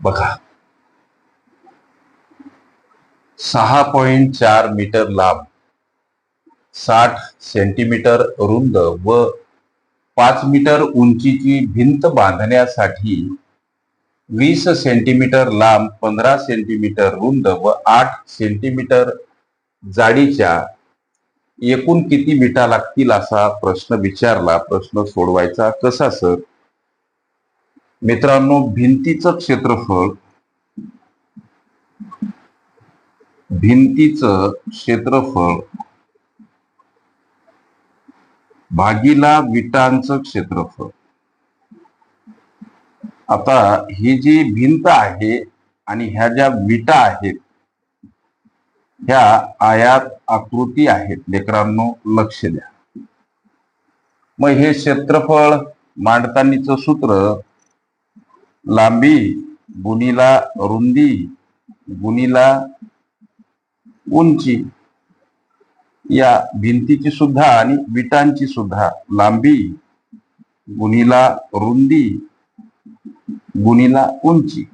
बघा. सहा पॉइंट चार मीटर लांब साठ सेंटीमीटर रुंद व पाच मीटर उंचीची भिंत बांधण्यासाठी वीस सेंटीमीटर लांब पंधरा सेंटीमीटर रुंद व आठ सेंटीमीटर जाडीच्या एकूण किती विटा लागतील असा प्रश्न विचारला प्रश्न सोडवायचा कसा सर? मित्रांनो भिंतीचं क्षेत्रफळ भिंतीचं क्षेत्रफळ भागीला विटांचं क्षेत्रफळ. आता ही जी भिंत आहे आणि ह्या ज्या विटा आहेत ह्या आयात आकृती आहेत. लेकरांनो लक्ष द्या. मग हे क्षेत्रफळ मांडतानीचं सूत्र लांबी गुणीला रुंदी गुणीला उंची. या भिंतीची सुद्धा आणि विटांची सुद्धा लांबी गुणीला रुंदी गुणीला उंची.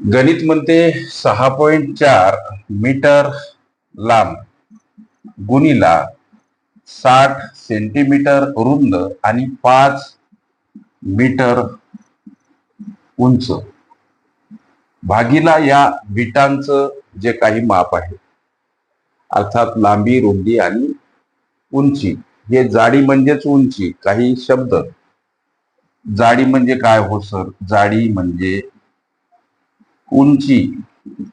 गणित म्हणते सहा पॉइंट चार मीटर लांब. गुणीला साठ सेंटीमीटर रुंद आणि पाच मीटर उंच. भागीला या विटांचं जे काही माप आहे अर्थात लांबी रुंदी आणि उंची हे जाडी म्हणजेच उंची काही शब्द. जाडी म्हणजे काय हो सर? जाडी म्हणजे उंची.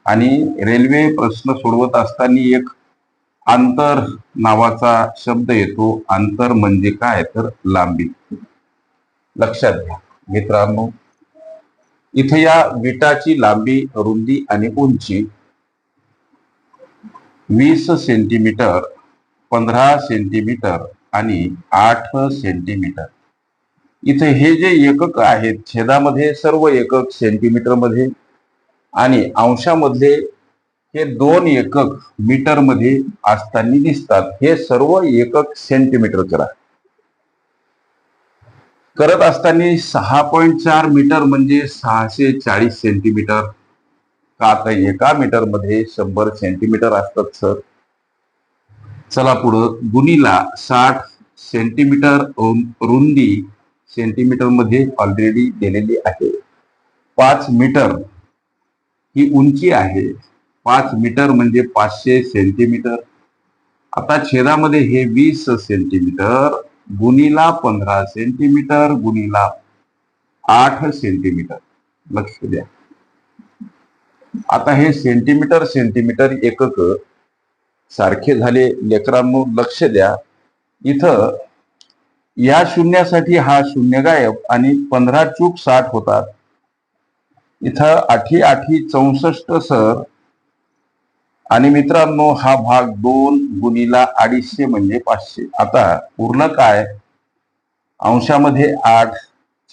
आणि रेल्वे प्रश्न सोडवत असताना एक अंतर नावाचा शब्द येतो. अंतर म्हणजे काय? तर लांबी. लक्षात घ्या. मित्रांनो इथे या विटाची लांबी रुंदी आणि उंची वीस सेंटीमीटर पंधरा सेंटीमीटर आणि आठ सेंटीमीटर. इथे हे जे एकक आहेत छेदामध्ये सर्व एकक सेंटीमीटरमध्ये आणि अंशामधले हे दोन एकक मीटरमध्ये असताना दिसतात. हे सर्व एकक सेंटीमीटर करा करत असताना सहा पॉईंट चार मीटर म्हणजे सहाशे चाळीस सेंटीमीटर का आता एका मीटरमध्ये शंभर सेंटीमीटर असतात सर? चला पुढं. गुणीला साठ सेंटीमीटर रुंदी सेंटीमीटरमध्ये ऑलरेडी दिलेली आहे. पाच मीटर ही उंची आहे. पाच मीटर म्हणजे पाचशे सेंटीमीटर. आता छेदामध्ये हे वीस सेंटीमीटर. गुणीला पंधरा सेंटीमीटर गुणीला आठ सेंटीमीटर. लक्ष द्या. आता हे सेंटीमीटर सेंटीमीटर एकक सारखे झाले. लेकरांनो लक्ष द्या. इथं या शून्यासाठी हा शून्य गायब आणि पंधरा चूक साठ होतात. इथं आठी आठी चौसष्ट सर आणि मित्रांनो हा भाग दोन गुणीला अडीचशे म्हणजे पाचशे. आता उरलं काय? अंशामध्ये आठ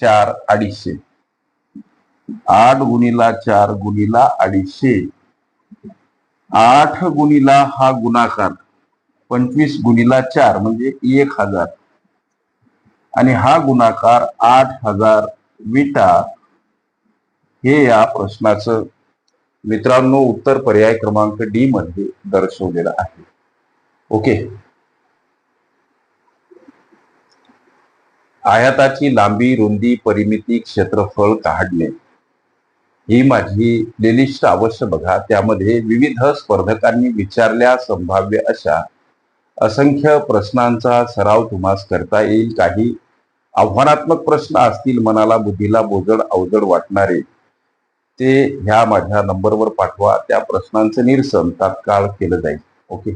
चार अडीचशे. आठ गुणीला चार गुणीला अडीचशे. आठ गुणीला हा गुणाकार. पंचवीस गुणीला चार म्हणजे एक हजार. आणि हा गुणाकार आठ हजार विटा. हे या प्रश्नाचं मित्रांनो उत्तर पर्याय क्रमांक डी मध्ये दर्शवलेला आहे. ओके आयाताची लांबी रुंदी परिमिती क्षेत्रफळ काढणे. ही माझी लिलिस्ट अवश्य बघा. त्यामध्ये विविध स्पर्धकांनी विचारल्या संभाव्य अशा असंख्य प्रश्नांचा सराव तुम्हास करता येईल. काही आव्हानात्मक प्रश्न असतील मनाला बुद्धीला बोजड अवजड वाटणारे. ते ह्या माझ्या नंबरवर पाठवा. त्या प्रश्नांचं निरसन तात्काळ केलं जाईल. ओके?